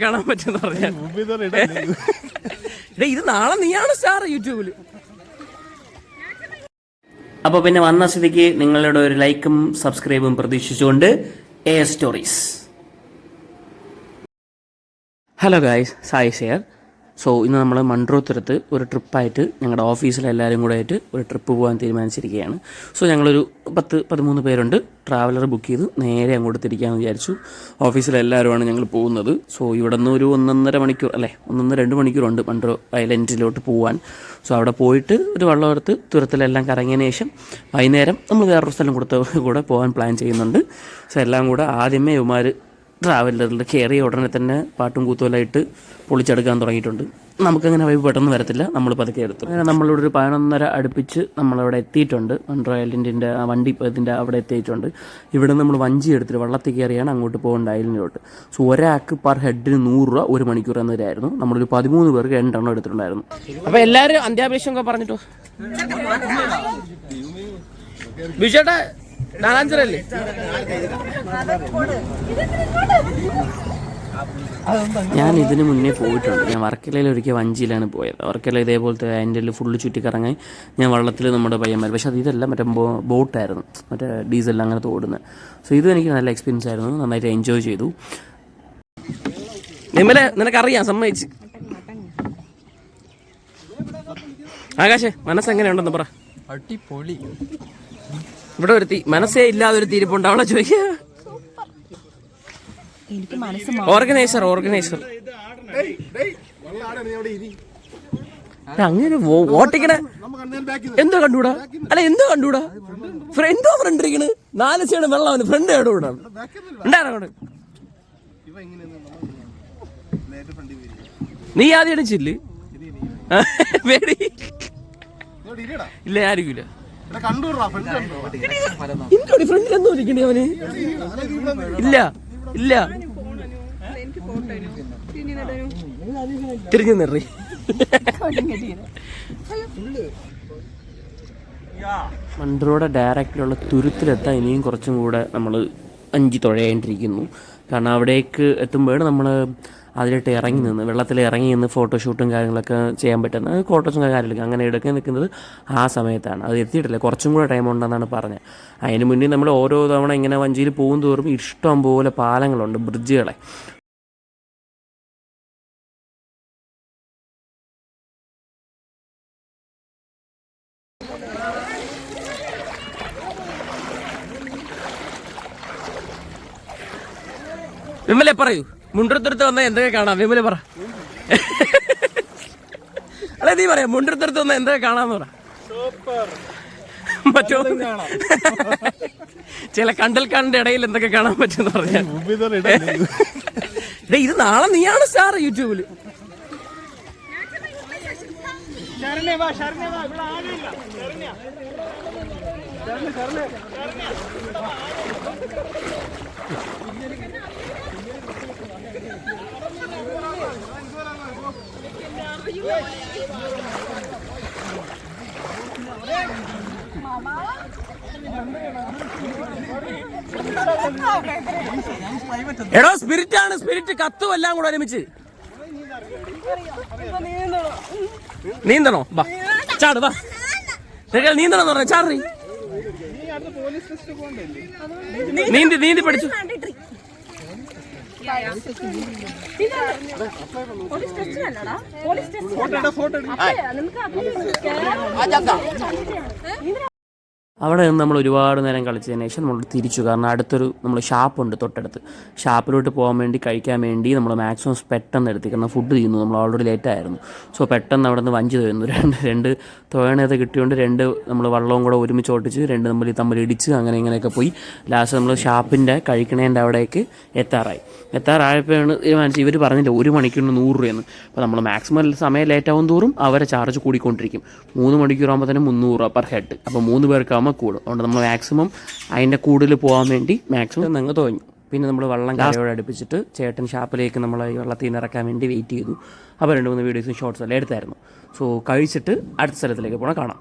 കാണാൻ പറ്റുന്ന പറഞ്ഞാൽ. ഇത്? നാളെ നീയാണ് സ്റ്റാർ യൂട്യൂബിൽ അപ്പോൾ പിന്നെ വന്ന സ്ഥിതിക്ക് നിങ്ങളുടെ ഒരു ലൈക്കും സബ്സ്ക്രൈബും പ്രതീക്ഷിച്ചുകൊണ്ട് a stories hello guys Sai share so ഇന്ന് നമ്മൾ മൺട്രോത്തുരത്ത് ഒരു ട്രിപ്പായിട്ട് ഞങ്ങളുടെ ഓഫീസിലെ എല്ലാവരും കൂടെ ആയിട്ട് ഒരു ട്രിപ്പ് പോകാൻ തീരുമാനിച്ചിരിക്കുകയാണ് സോ ഞങ്ങളൊരു പത്ത് പതിമൂന്ന് പേരുണ്ട്. ട്രാവലർ ബുക്ക് ചെയ്ത് നേരെ അങ്ങോട്ട് തിരിക്കാമെന്ന് വിചാരിച്ചു. ഓഫീസിലെ എല്ലാവരുമാണ് ഞങ്ങൾ പോകുന്നത്. സോ ഇവിടെ നിന്ന് ഒരു ഒന്നൊന്നര മണിക്കൂർ അല്ലേ? ഒന്നൊന്ന് രണ്ട് മണിക്കൂറുണ്ട് മൺട്രോ ഐലൻഡിലോട്ട് പോകാൻ സോ അവിടെ പോയിട്ട് ഒരു വള്ളമെടുത്ത് തുരത്തിലെല്ലാം കറങ്ങിയതിന് ശേഷം വൈകുന്നേരം നമ്മൾ വേറൊരു സ്ഥലം കൊടുത്ത കൂടെ പോകാൻ പ്ലാൻ ചെയ്യുന്നുണ്ട്. സോ എല്ലാം കൂടെ ആദ്യമേ ഇവന്മാർ ട്രാവലറിൽ കയറിയ ഉടനെ തന്നെ പാട്ടും കൂത്തുമല്ലായിട്ട് പൊളിച്ചെടുക്കാൻ തുടങ്ങിയിട്ടുണ്ട്. നമുക്കങ്ങനെ വൈബ് പെട്ടെന്ന് വരത്തില്ല. നമ്മൾ പതുക്കെ എടുത്തു. അങ്ങനെ നമ്മളിവിടെ ഒരു പതിനൊന്നര അടുപ്പിച്ച് നമ്മളവിടെ എത്തിയിട്ടുണ്ട്. വണ്ടർ ഐലൻഡിന്റെ ആ വണ്ടി ഇപ്പോൾ ഇതിന്റെ അവിടെ എത്തിയിട്ടുണ്ട്. ഇവിടെ നമ്മൾ വഞ്ചി എടുത്തിട്ട് വള്ളത്തിൽ കയറിയാണ് അങ്ങോട്ട് പോകേണ്ട അയലിനോട്ട് സോ ഒരാൾക്ക് പെർ ഹെഡിന് നൂറ് രൂപ ഒരു മണിക്കൂർ എന്നവരായിരുന്നു നമ്മളൊരു പതിമൂന്ന് പേർക്ക് രണ്ടെണ്ണം എടുത്തിട്ടുണ്ടായിരുന്നു. അപ്പോൾ എല്ലാവരും അന്ത്യാപേക്ഷ ഒക്കെ പറഞ്ഞിട്ടോ ബിഷേട്ടാ നാലാഞ്ചരല്ലേ? ഞാൻ ഇതിന് മുന്നേ പോയിട്ടുണ്ട്. ഞാൻ വർക്കലയിൽ ഒരിക്കൽ വഞ്ചിയിലാണ് പോയത്. വർക്കല ഇതേപോലത്തെ അതിന്റെ ഫുള്ള് ചുറ്റിക്കറങ്ങി ഞാൻ വള്ളത്തിൽ നമ്മുടെ പയ്യന്മാർ പക്ഷേ അത് ഇതല്ല മറ്റേ ബോ- ബോട്ടായിരുന്നു. മറ്റേ ഡീസൽ അങ്ങനെ ഓടുന്നത്. സോ ഇതും എനിക്ക് നല്ല എക്സ്പീരിയൻസ് ആയിരുന്നു. നന്നായിട്ട് എൻജോയ് ചെയ്തു. നിമ്മലെ നിനക്കറിയാം സമ്മതിച്ച്. ആകാശേ മനസ്സെങ്ങനെയുണ്ടെന്ന് പറ. അടിപൊളി. ഇവിടെ ഒരു മനസ്സേ ഇല്ലാതെ ഒരു തീരുപ്പുണ്ട് അവളെ എനിക്ക് മനസ്സ് ഓർഗനൈസർ ഓർഗനൈസർ അങ്ങനെ ഓട്ടിക്കണ എന്തോ കണ്ടുകൂടാ അല്ല എന്തോ കണ്ടുകൂടാ എന്തോ ഫ്രണ്ട് ഇരിക്കണ്. നാല് സൈഡ് വെള്ളം അവന് ഫ്രണ്ട് എവിടെ കൂടാ ഉണ്ടായിരുന്നു നീ ആദ്യം അടിച്ചില്ലേ പേടി. ഇല്ല ആയിരിക്കില്ല അവന്? ഇല്ല ഇല്ല. തിരിഞ്ഞു നിറി. മണ്ടറോടെ ഡയറക്റ്റിലുള്ള തുരുത്തിലെത്താൻ ഇനിയും കുറച്ചും കൂടെ നമ്മൾ അഞ്ചി തുഴയേണ്ടിയിരിക്കുന്നു കാരണം അവിടേക്ക് എത്തുമ്പോഴാണ് നമ്മൾ അതിലിട്ട് ഇറങ്ങി നിന്ന് വെള്ളത്തിൽ ഇറങ്ങി നിന്ന് ഫോട്ടോഷൂട്ടും കാര്യങ്ങളൊക്കെ ചെയ്യാൻ പറ്റുന്നത് ഫോട്ടോസും കാര്യങ്ങളൊക്കെ അങ്ങനെ എടുക്കാൻ നിൽക്കുന്നത് ആ സമയത്താണ്. അത് എത്തിയിട്ടില്ല. കുറച്ചും കൂടെ ടൈം ഉണ്ടെന്നാണ് പറഞ്ഞത്. അതിന് മുന്നേ നമ്മൾ ഓരോ തവണ ഇങ്ങനെ വഞ്ചിയിൽ പോകും തോറും ഇഷ്ടം പോലെ പാലങ്ങളുണ്ട് ബ്രിഡ്ജുകളെ വിമലെ പറയൂ. മുണ്ടത്തുരുത്ത് വന്ന എന്തൊക്കെ കാണാം? വിമല പറ. അല്ല നീ പറയാം മുണ്ടത്തുരുത്ത് വന്ന എന്തൊക്കെ കാണാന്ന് പറ. മറ്റോ? ചില കണ്ടൽക്കാടിന്റെ ഇടയിൽ എന്തൊക്കെ കാണാൻ പറ്റുമെന്ന് പറഞ്ഞാൽ. ഇത് നാളെ നീയാണ് സ്റ്റാർ യൂട്യൂബിൽ. എടോ സ്പിരിറ്റ് ആണ് സ്പിരിറ്റ് കത്തും എല്ലാം കൂടെ ഒരുമിച്ച്. നീന്തണോ? ബാ ചാട് ബാ നീന്തണം പറഞ്ഞ ചാറി നീന്തി നീന്തി പഠിച്ചു. പോലീസ് സ്റ്റേഷൻ അല്ലടാ. പോലീസ് സ്റ്റേഷൻ നിങ്ങൾക്ക് അവിടെ നിന്ന് നമ്മൾ ഒരുപാട് നേരം കളിച്ചതിന് ശേഷം നമ്മൾ തിരിച്ചു. കാരണം അടുത്തൊരു നമ്മൾ ഷാപ്പുണ്ട് തൊട്ടടുത്ത്. ഷാപ്പിലോട്ട് പോകാൻ വേണ്ടി കഴിക്കാൻ വേണ്ടി നമ്മൾ മാക്സിമം പെട്ടെന്ന് എടുത്തി കാരണം ഫുഡ് ചെയ്യുന്നു നമ്മൾ ഓൾറെഡി ലേറ്റ് ആയിരുന്നു. സോ പെട്ടെന്ന് അവിടെ നിന്ന് വഞ്ചി തരുന്നു രണ്ട് രണ്ട് തുഴണത് കിട്ടിയോണ്ട് രണ്ട് നമ്മൾ വള്ളവും കൂടെ ഒരുമിച്ച് ഓട്ടിച്ച് രണ്ട് നമ്മൾ തമ്മിൽ ഇടിച്ച് അങ്ങനെ ഇങ്ങനെയൊക്കെ പോയി. ലാസ്റ്റ് നമ്മൾ ഷാപ്പിന്റെ കഴിക്കണേന്റെ അവിടേക്ക് എത്താറായി. എത്താറായപ്പോഴാണ് തീരുമാനിച്ചത്. ഇവർ പറഞ്ഞില്ല ഒരു മണിക്കൂറിന് നൂറ് രൂപയെന്ന്. അപ്പോൾ നമ്മൾ മാക്സിമം സമയം ലേറ്റ് ആവും തോറും അവരെ ചാർജ് കൂടിക്കൊണ്ടിരിക്കും. മൂന്ന് മണിക്കൂറാകുമ്പോൾ തന്നെ മുന്നൂറ് പെർ ഹെഡ് അപ്പോൾ മൂന്ന് പേർക്കാകുമ്പോൾ കൂടും അതുകൊണ്ട് നമ്മൾ മാക്സിമം അതിന്റെ കൂടുതൽ പോകാൻ വേണ്ടി മാക്സിമം നിങ്ങൾ തോന്നി പിന്നെ നമ്മൾ വെള്ളം കരയോടെ അടുപ്പിച്ചിട്ട് ചേട്ടൻ ഷാപ്പിലേക്ക് നമ്മൾ ഈ വെള്ളത്തിൽ നിന്ന് ഇറക്കാൻ വേണ്ടി വെയിറ്റ് ചെയ്തു. അപ്പോൾ രണ്ട് മൂന്ന് വീഡിയോസും ഷോർട്സ് എല്ലാം എടുത്തായിരുന്നു. സോ കഴിച്ചിട്ട് അടുത്ത സ്ഥലത്തിലേക്ക് പോകണം കാണാം.